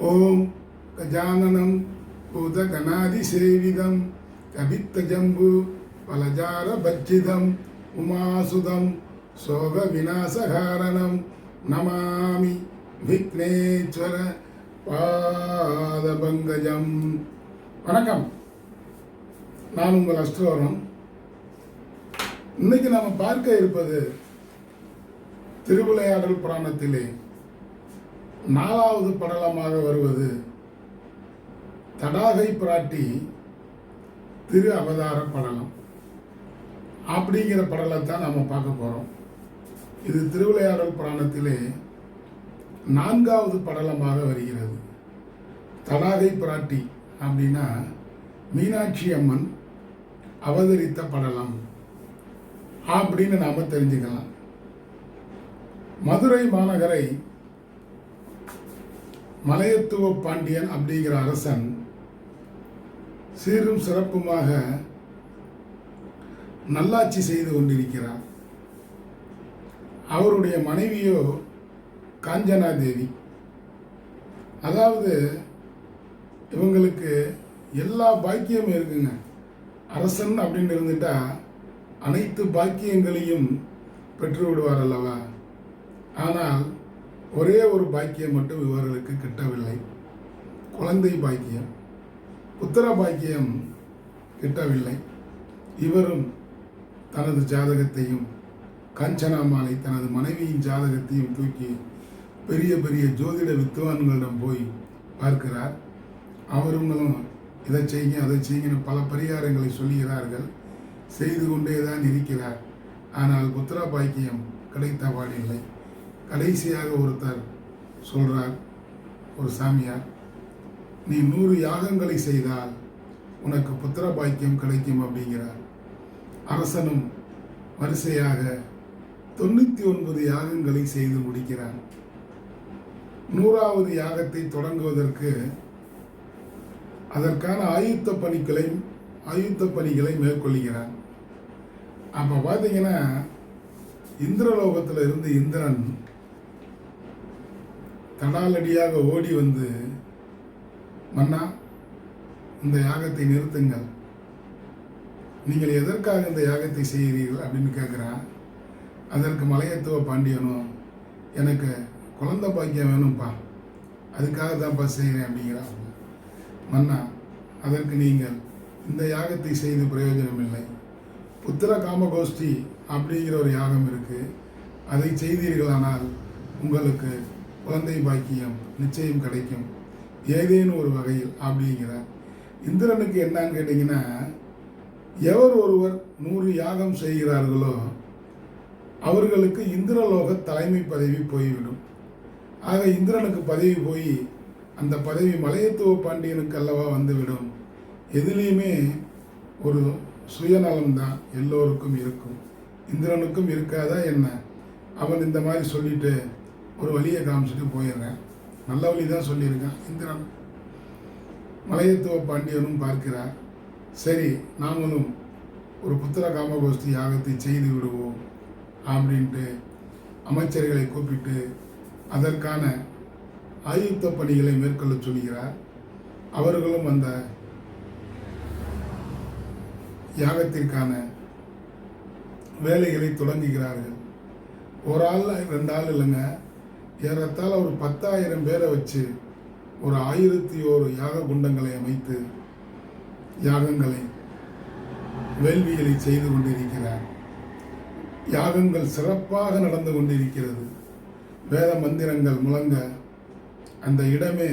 ஓம் கஜானனம் பூதகணாதிசேவிதம் கபித்தஜம்பு பலஜார பச்சிதம் உமாசுதம் சோக விநாசகாரணம் நமாமி விக்னேஸ்வர பாதபங்கஜம் வணக்கம். நான் உங்கள் அஷ்டவரம் இன்னைக்கு நாம் பார்க்க இருப்பது திருவிளையாடல் புராணத்திலே நாலாவது படலமாக வருவது தடாகை பிராட்டி திரு அவதார படலம். அப்படிங்கிற படலத்தை நம்ம பார்க்க போகிறோம் இது திருவிளையாடல் புராணத்திலே நான்காவது படலமாக வருகிறது. தடாகை பிராட்டி அப்படின்னா மீனாட்சி அம்மன் அவதரித்த படலம் அப்படின்னு நாம் தெரிஞ்சுக்கலாம். மதுரை மாநகரை மலையத்துவ பாண்டியன் அப்படிங்கிற அரசன் சீரும் சிறப்புமாக நல்லாட்சி செய்து கொண்டிருக்கிறார். அவருடைய மனைவியோ காஞ்சனா தேவி அதாவது இவங்களுக்கு எல்லா பாக்கியமும் இருக்குங்க. அரசன் அப்படின்னு இருந்துட்டா அனைத்து பாக்கியங்களையும் பெற்று விடுவார் அல்லவா? ஆனால் ஒரே ஒரு பாக்கியம் மட்டும் இவர்களுக்கு கிட்டவில்லை. குழந்தை பாக்கியம் புத்திர பாக்கியம் கிட்டவில்லை. இவரும் தனது ஜாதகத்தையும் காஞ்சனாமாலை தனது மனைவியின் ஜாதகத்தையும் தூக்கி பெரிய பெரிய ஜோதிட வித்துவான்களிடம் போய் பார்க்கிறார். அவருங்களும் இதை செய்யுங்க அதை செய்யுங்கன்னு பல பரிகாரங்களை சொல்லுகிறார்கள். செய்து கொண்டே தான் இருக்கிறார். ஆனால் புத்திர பாக்கியம் கிடைத்த பாடில்லை கடைசியாக ஒருத்தர் சொல்கிறார் ஒரு சாமியார் நீ நூறு யாகங்களை செய்தால் உனக்கு புத்திர பாக்கியம் கிடைக்கும் அப்படிங்கிறார். அரசனும் வரிசையாக தொண்ணூற்றி ஒன்பது யாகங்களை செய்து முடிக்கிறார் நூறாவது யாகத்தை தொடங்குவதற்கு அதற்கான ஆயுத்த பணிகளை ஆயுத்த பணிகளை மேற்கொள்கிறார் அப்போ பார்த்தீங்கன்னா இந்திரலோகத்தில் இருந்து இந்திரன் தடாலடியாக ஓடி வந்து மன்னா இந்த யாகத்தை நிறுத்துங்கள். நீங்கள் எதற்காக இந்த யாகத்தை செய்கிறீர்கள்? அப்படின்னு கேட்குறான் அதற்கு மலையத்துவ பாண்டியனும் எனக்கு குழந்த பாக்கியம் வேணும்ப்பா அதுக்காக தான்ப்பா செய்கிறேன் அப்படிங்கிறான். மன்னா அதற்கு நீங்கள் இந்த யாகத்தை செய்து பிரயோஜனம் இல்லை புத்திர காமகோஷ்டி அப்படிங்கிற ஒரு யாகம் இருக்குது அதை செய்தீர்களானால் உங்களுக்கு குழந்தை பாக்கியம் நிச்சயம் கிடைக்கும். ஏதேனும் ஒரு வகையில் அப்படிங்கிறார் இந்திரனுக்கு என்னன்னு கேட்டிங்கன்னா எவர் ஒருவர் நூறு யாகம் செய்கிறார்களோ அவர்களுக்கு இந்திரலோக தலைமை பதவி போய்விடும். ஆக இந்திரனுக்கு பதவி போய் அந்த பதவி மலையத்துவ பாண்டியனுக்கு அல்லவா வந்துவிடும். எதுலேயுமே ஒரு சுயநலம்தான் எல்லோருக்கும் இருக்கும். இந்திரனுக்கும் இருக்காதா என்ன? அவன் இந்த மாதிரி சொல்லிட்டு ஒரு வழியை காமிச்சிட்டு போயிடுறேன். நல்ல வழி தான் சொல்லியிருக்கேன். இந்திரன் மலையத்துவ பாண்டியனும் பார்க்கிறார். சரி நாமளும் ஒரு புத்திர காமகோஷ்டி யாகத்தை செய்து விடுவோம் அப்படின்ட்டு அமைச்சர்களை கூப்பிட்டு அதற்கான ஆயுத்த பணிகளை மேற்கொள்ள சொல்கிறார். அவர்களும் அந்த யாகத்திற்கான வேலைகளை தொடங்குகிறார்கள். ஒரு ஆள் ரெண்டு ஆள் இல்லைங்க. ஏறத்தால் ஒரு பத்தாயிரம் பேரை வச்சு ஒரு ஆயிரத்தி ஒரு யாக குண்டங்களை அமைத்து யாகங்களை வேள்விகளை செய்து கொண்டிருக்கிறார். யாகங்கள் சிறப்பாக நடந்து கொண்டிருக்கிறது. வேத மந்திரங்கள் முழங்க அந்த இடமே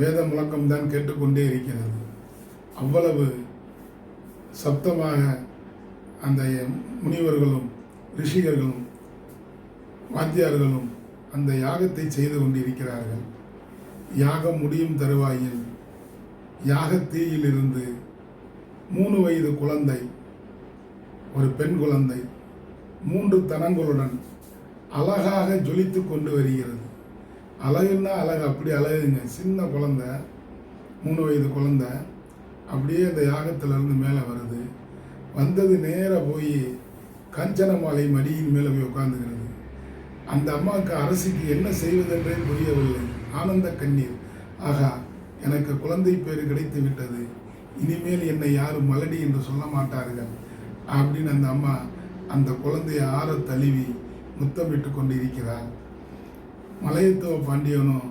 வேத முழக்கம்தான் கேட்டுக்கொண்டே இருக்கிறது. அவ்வளவு சப்தமாக அந்த முனிவர்களும் ரிஷிகர்களும் வாத்தியார்களும் அந்த யாகத்தை செய்து கொண்டிருக்கிறார்கள். யாகம் முடியும் தருவாயில் யாகத்தீயிலிருந்து மூணு வயது குழந்தை ஒரு பெண் குழந்தை மூன்று தனங்களுடன் அழகாக ஜொலித்து கொண்டு வருகிறது. அழகுன்னா அழகு அப்படி அழகுங்க. சின்ன குழந்தை மூணு வயது குழந்தை அப்படியே அந்த யாகத்திலிருந்து மேலே வருது. வந்தது நேராக போய் கஞ்சனமாலை மடியின் மேலே போய் உட்காந்துக்கிறது அந்த அம்மாவுக்கு அரசிக்கு என்ன செய்வதென்றே புரியவில்லை. ஆனந்த கண்ணீர். ஆகா எனக்கு குழந்தை பேர் கிடைத்து விட்டது. இனிமேல் என்னை யாரும் மலடி என்று சொல்ல மாட்டார்கள். அப்படின்னு அந்த அம்மா அந்த குழந்தையை ஆற தழுவி முத்தமிட்டு கொண்டிருக்கிறார் மலையத்துவ பாண்டியனும்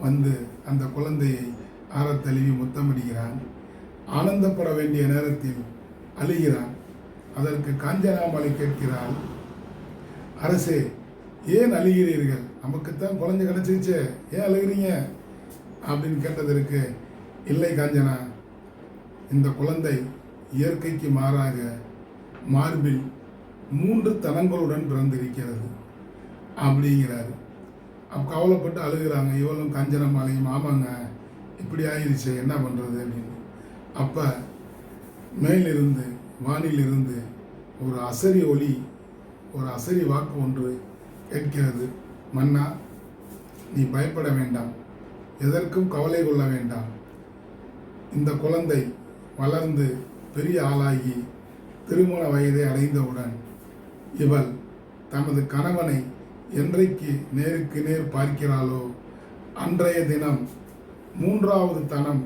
வந்து அந்த குழந்தையை ஆற தழுவி முத்தமிடுகிறான். ஆனந்தப்பட வேண்டிய நேரத்தில் அழுகிறான். அதற்கு காஞ்சனாமலை கேட்கிறாள். அரசே ஏன் அழுகிறீர்கள்? நமக்குத்தான் குழந்தை கிடச்சிருச்சே. ஏன் அழுகிறீங்க? அப்படின்னு கேட்டதற்கு இல்லை காஞ்சனா இந்த குழந்தை இயற்கைக்கு மாறாக மார்பில் மூன்று தனங்களுடன் பிறந்திருக்கிறது அப்படிங்கிறாரு. அப்போ கவலைப்பட்டு அழுகிறாங்க. இவளும் காஞ்சனமாலையும் ஆமாங்க இப்படி ஆயிடுச்சு என்ன பண்ணுறது அப்படின்னு. அப்போ மேலிருந்து வானிலிருந்து ஒரு அசரி ஒளி ஒரு அசரி வாக்கு ஒன்று கேட்கிறது. மன்னா நீ பயப்பட வேண்டாம். எதற்கும் கவலை கொள்ள வேண்டாம். இந்த குழந்தை வளர்ந்து பெரிய ஆளாகி திருமண வயதை அடைந்தவுடன் இவள் தமது கணவனை என்றைக்கு நேருக்கு நேர் பார்க்கிறாளோ அன்றைய தினம் மூன்றாவது தனம்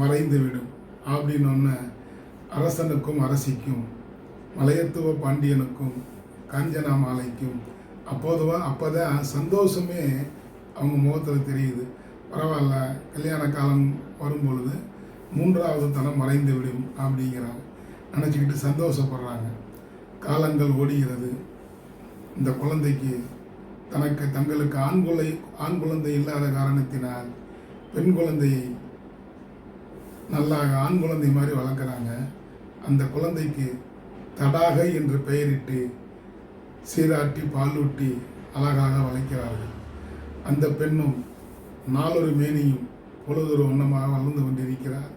மறைந்துவிடும் அப்படின்னு அரசனுக்கும் அரசிக்கும் மலையத்துவ பாண்டியனுக்கும் காஞ்சனா மாலைக்கும் அப்போதுவா அப்போதான் சந்தோஷமே அவங்க முகத்தில் தெரியுது. பரவாயில்ல கல்யாண காலம் வரும்பொழுது மூன்றாவது தனம் மறைந்து விடும் அப்படிங்கிறாங்க. நினச்சிக்கிட்டு சந்தோஷப்படுறாங்க. காலங்கள் ஓடுகிறது. இந்த குழந்தைக்கு தனக்கு தங்களுக்கு ஆண் குழந்தை ஆண் குழந்தை இல்லாத காரணத்தினால் பெண் குழந்தையை நல்லா ஆண் குழந்தை மாதிரி வளர்க்குறாங்க. அந்த குழந்தைக்கு தடாகை என்று பெயரிட்டு சீராட்டி பாலூட்டி அழகாக வளைக்கிறார்கள். அந்த பெண்ணும் நாலொரு மேனியும் பொழுதொரு வண்ணமாக வளர்ந்து கொண்டிருக்கிறார்.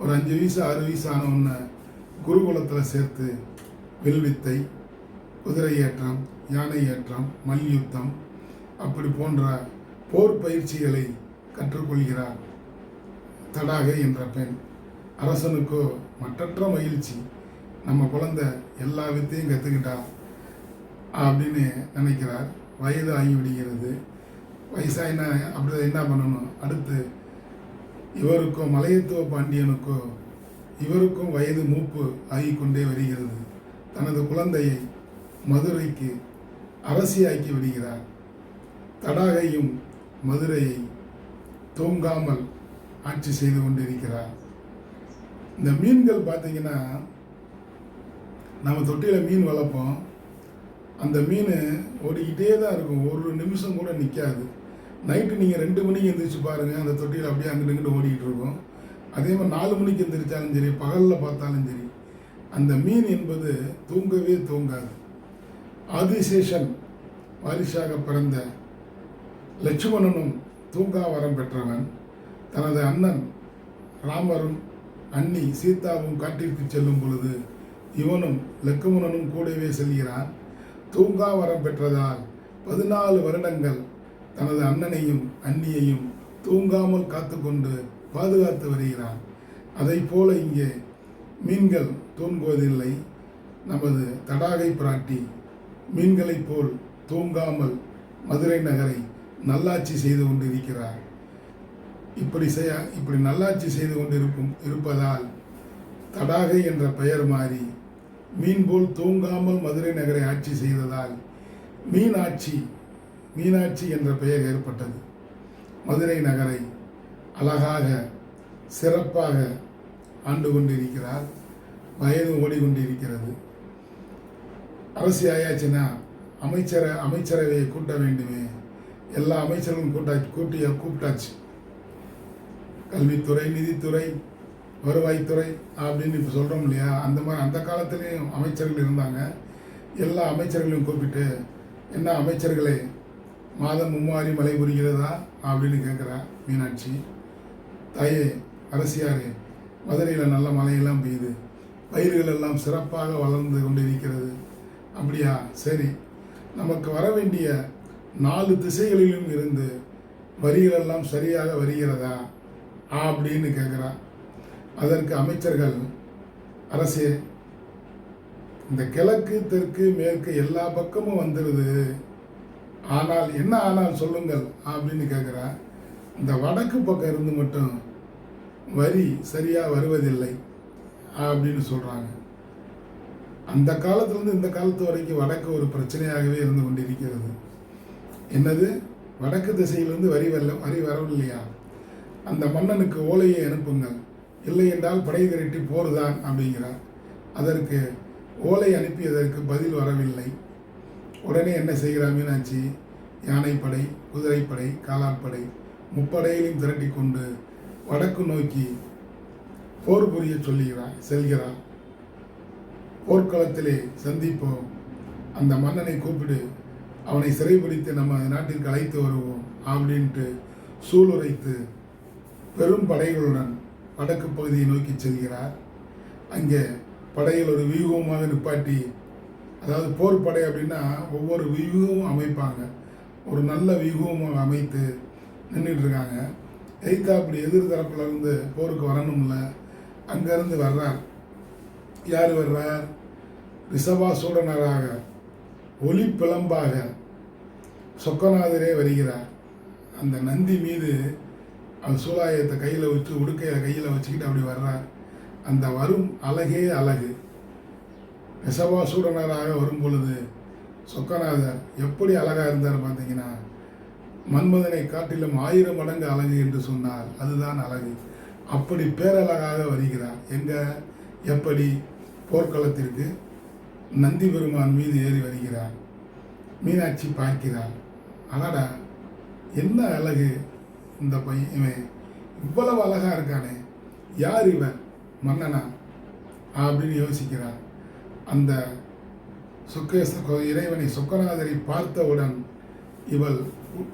ஒரு அஞ்சு வயசு ஆறு வயசு ஆன குருகுலத்தில் சேர்த்து வில்வித்தை குதிரை ஏற்றம் யானை ஏற்றம் மல்யுத்தம் அப்படி போன்ற போர் பயிற்சிகளை கற்றுக்கொள்கிறார். தடாகை என்ற பெண். அரசனுக்கோ மற்றற்ற மகிழ்ச்சி. நம்ம குழந்தை எல்லா வித்தையும் கற்றுக்கிட்டா அப்படின்னு நினைக்கிறார். வயது ஆகிவிடுகிறது வயசாயினா அப்படி என்ன பண்ணணும்? அடுத்து இவருக்கோ மலையத்துவ பாண்டியனுக்கோ இவருக்கும் வயது மூப்பு ஆகிக்கொண்டே வருகிறது. தனது குழந்தையை மதுரைக்கு அரசியாக்கி விடுகிறார். தடாகையும் மதுரையை தூங்காமல் ஆட்சி செய்து கொண்டிருக்கிறார். இந்த மீன்கள் பார்த்தீங்கன்னா நம்ம தொட்டியில் மீன் வளர்ப்போம். அந்த மீன் ஓடிக்கிட்டே தான் இருக்கும். ஒரு நிமிஷம் கூட நிற்காது நைட்டு நீங்கள் ரெண்டு மணிக்கு எந்திரிச்சு பாருங்கள் அந்த தொட்டியில் அப்படியே அங்கிட்டு இங்கிட்டு ஓடிக்கிட்டு இருக்கும். அதே மாதிரி நாலு மணிக்கு எந்திரிச்சாலும் சரி பகலில் பார்த்தாலும் சரி அந்த மீன் என்பது தூங்கவே தூங்காது. ஆதிசேஷன் வாரிசாக பிறந்த லட்சுமணனும் தூங்கா வரம் பெற்றவன். தனது அண்ணன் ராமரும் அண்ணி சீதாவும் காட்டிற்கு செல்லும் பொழுது இவனும் லக்குமணனும் கூடவே செல்கிறான். தூங்கா வரம் பெற்றதால் பதினாலு வருடங்கள் தனது அண்ணனையும் அண்ணியையும் தூங்காமல் காத்துக்கொண்டு பாதுகாத்து வருகிறான் அதை போல இங்கே மீன்கள் தூங்குவதில்லை. நமது தடாகை பிராட்டி மீன்களைப் போல் தூங்காமல் மதுரை நகரை நல்லாட்சி செய்து கொண்டிருக்கிறார். இப்படி செய்ய இப்படி நல்லாட்சி செய்து கொண்டிருக்கும் இருப்பதால் தடாகை என்ற பெயர் மாறி மீன் போல் தூங்காமல் மதுரை நகரை ஆட்சி செய்ததால் மீனாட்சி மீனாட்சி என்ற பெயர் ஏற்பட்டது. மதுரை நகரை அழகாக சிறப்பாக ஆண்டு கொண்டிருக்கிறார் வயது ஓடிக்கொண்டிருக்கிறது. அரசு ஆயாச்சுன்னா அமைச்சரை அமைச்சரவையை கூட்ட வேண்டுமே. எல்லா அமைச்சர்களும் கூட்டா கூட்டிய கூப்பிட்டாச்சு. கல்வித்துறை நிதித்துறை வருவாய்த்துறை அப்படின்னு இப்போ சொல்கிறோம் இல்லையா? அந்த மாதிரி அந்த காலத்துலேயும் அமைச்சர்கள் இருந்தாங்க. எல்லா அமைச்சர்களையும் கூப்பிட்டு என்ன அமைச்சர்களே மாதம் மும்மாறி மழை புரிகிறதா அப்படின்னு கேட்குறா மீனாட்சி. தாயே அரசியாரே மதுரையில் நல்ல மழையெல்லாம் பெய்யுது. பயிர்கள் எல்லாம் சிறப்பாக வளர்ந்து கொண்டு இருக்கிறது அப்படியா? சரி. நமக்கு வர வேண்டிய நாலு திசைகளிலும் இருந்து வரிகளெல்லாம் சரியாக வருகிறதா? அப்படின்னு கேட்குறா அதற்கு அமைச்சர்கள் அரசே இந்த கிழக்கு தெற்கு மேற்கு எல்லா பக்கமும் வந்துடுது ஆனால் என்ன ஆனால் சொல்லுங்கள் அப்படின்னு கேட்குறா இந்த வடக்கு பக்கம் இருந்து மட்டும் வரி சரியாக வருவதில்லை அப்படின்னு சொல்கிறாங்க அந்த காலத்துலேருந்து இந்த காலத்து வரைக்கும் வடக்கு ஒரு பிரச்சனையாகவே இருந்து கொண்டிருக்கிறது. என்னது? வடக்கு திசையிலிருந்து வரி வரல வரி வரவில்லையா? அந்த மன்னனுக்கு ஓலையை அனுப்புங்கள். இல்லை என்றால் படை திரட்டி போர்தான் அப்படிங்கிறார். அதற்கு ஓலை அனுப்பியதற்கு பதில் வரவில்லை. உடனே என்ன செய்கிறார் மீனாட்சி? யானைப்படை குதிரைப்படை காலாட்படை முப்படையிலும் திரட்டி கொண்டு வடக்கு நோக்கி போர் புரிய சொல்லுகிறார் செல்கிறார். போர்க்களத்திலே சந்திப்போம். அந்த மன்னனை கூப்பிடு அவனை சிறைபிடித்து நம்ம நாட்டிற்கு அழைத்து வருவோம் அப்படின்ட்டு சூளுரைத்து பெரும் படைகளுடன் வடக்கு பகுதியை நோக்கி செல்கிறார். அங்கே படையில் ஒரு வியூகமாக நிப்பாட்டி அதாவது போர் படை அப்படின்னா ஒவ்வொரு வியூகமும் அமைப்பாங்க. ஒரு நல்ல வியூகமாக அமைத்து நின்றுட்டுருக்காங்க எய்தா அப்படி எதிர் இருந்து போருக்கு வரணும்ல அங்கேருந்து வர்றார். யார் வர்றார்? ரிஷபாசூடனராக ஒளி பிளம்பாக சொக்கநாதரே வருகிறார். அந்த நந்தி மீது அந்த சூலாயத்தை கையில் வச்சு உடுக்கையை கையில் வச்சுக்கிட்டு அப்படி வர்றார். அந்த வரும் அழகே அழகு. ரிஷபாசூடனராக வரும் பொழுது சொக்கநாதர் எப்படி அழகாக இருந்தார் பார்த்தீங்கன்னா மன்மதனை காட்டிலும் ஆயிரம் மடங்கு அழகு என்று சொன்னார். அதுதான் அழகு. அப்படி பேரழகாக வருகிறார். எங்க? எப்படி? போர்க்களத்திற்கு நந்தி பெருமான் மீது ஏறி வருகிறார். மீனாட்சி பார்க்கிறார். அடடா என்ன அழகு. இந்த பையன் இவன் இவ்வளவு அழகாக இருக்கானே யார் இவன்? மன்னனா? அப்படின்னு யோசிக்கிறான். அந்த சுக்கேச இறைவனை சொக்கநாதரை பார்த்தவுடன் இவள்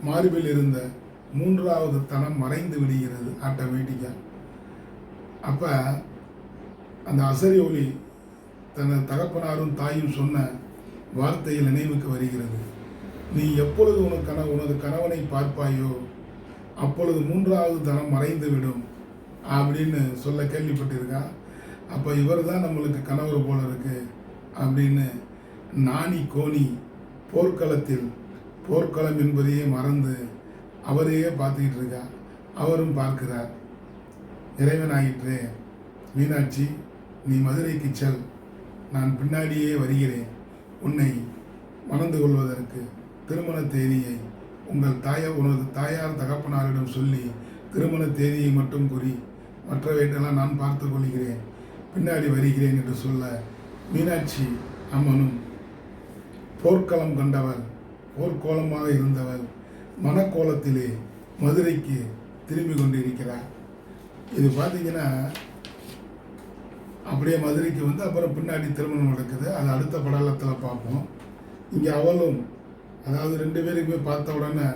மார்பில் இருந்த மூன்றாவது தனம் மறைந்து விடுகிறது ஆட்டோமேட்டிக்காக அப்போ அந்த அசரி ஒளி தனது தகப்பனாரும் தாயும் சொன்ன வார்த்தையில் நினைவுக்கு வருகிறது. நீ எப்பொழுது உனக்கு கன உனது கணவனை பார்ப்பாயோ? அப்பொழுது மூன்றாவது தனம் மறைந்து விடும் அப்படின்னு சொல்ல கேள்விப்பட்டிருக்கான் அப்போ இவர் தான் நம்மளுக்கு கணவர் போல இருக்கு அப்படின்னு நாணி கோணி போர்க்களத்தில் போர்க்களம் என்பதையே மறந்து அவரையே பார்த்துக்கிட்டு இருக்கா. அவரும் பார்க்கிறார். இறைவனாயிற்றே மீனாட்சி நீ மதுரைக்கு செல். நான் பின்னாடியே வருகிறேன். உன்னை மணந்து கொள்வதற்கு திருமண தேதியை உங்கள் தாய உனது தாயார் தகப்பனாரிடம் சொல்லி திருமண தேதியை மட்டும் கூறி. மற்றவையெல்லாம் நான் பார்த்து கொள்கிறேன். பின்னாடி வருகிறேன் என்று சொல்ல மீனாட்சி அம்மனும் போர்க்களம் கண்டவள் போர்க்கோலமாக இருந்தவள் மனக்கோலத்திலே மதுரைக்கு திரும்பி கொண்டிருக்கிறார். இது பார்த்தீங்கன்னா அப்படியே மதுரைக்கு வந்து அப்புறம் பின்னாடி திருமணம் நடக்குது. அது அடுத்த படலத்தில் பார்ப்போம். இங்கே அவளும் அதாவது ரெண்டு பேருக்குமே பார்த்த உடனே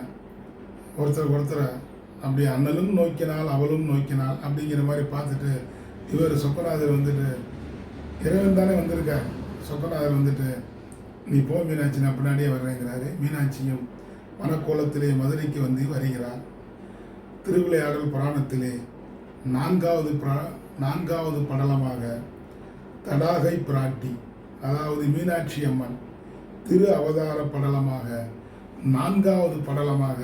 ஒருத்தர் ஒருத்தரை அப்படி அண்ணனும் நோக்கினால் அவளும் நோக்கினாள் அப்படிங்கிற மாதிரி பார்த்துட்டு இவர் சொக்கநாதர் வந்துட்டு இறைவன் தானே வந்திருக்கார் சொக்கநாதர் வந்துட்டு நீ போ மீனாட்சி நான் பின்னாடியே வர்றேங்கிறாரு. மீனாட்சியும் வனக்கோலத்திலே மதுரைக்கு வந்து வருகிறார். திருவிளையாடல் புராணத்திலே நான்காவது நான்காவது படலமாக தடாகை பிராட்டி அதாவது மீனாட்சி அம்மன் திரு அவதார படலமாக நான்காவது படலமாக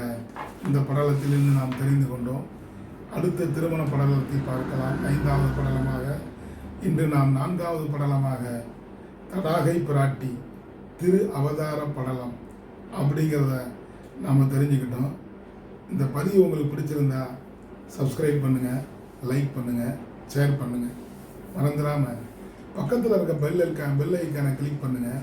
இந்த படலத்திலிருந்து நாம் தெரிந்து கொண்டோம். அடுத்த திருமண படலத்தை பார்க்கலாம். ஐந்தாவது படலமாக இன்று நாம் நான்காவது படலமாக தடாகை பிராட்டி திரு அவதார படலம் அப்படிங்கிறத நாம் தெரிஞ்சுக்கிட்டோம். இந்த பதிவு உங்களுக்கு பிடிச்சிருந்தா சப்ஸ்கிரைப் பண்ணுங்கள் லைக் பண்ணுங்கள் ஷேர் பண்ணுங்கள் மறந்துடாமல் பக்கத்தில் இருக்க பெல் ஐக்கான பெல் ஐக்கானை கிளிக் பண்ணுங்கள்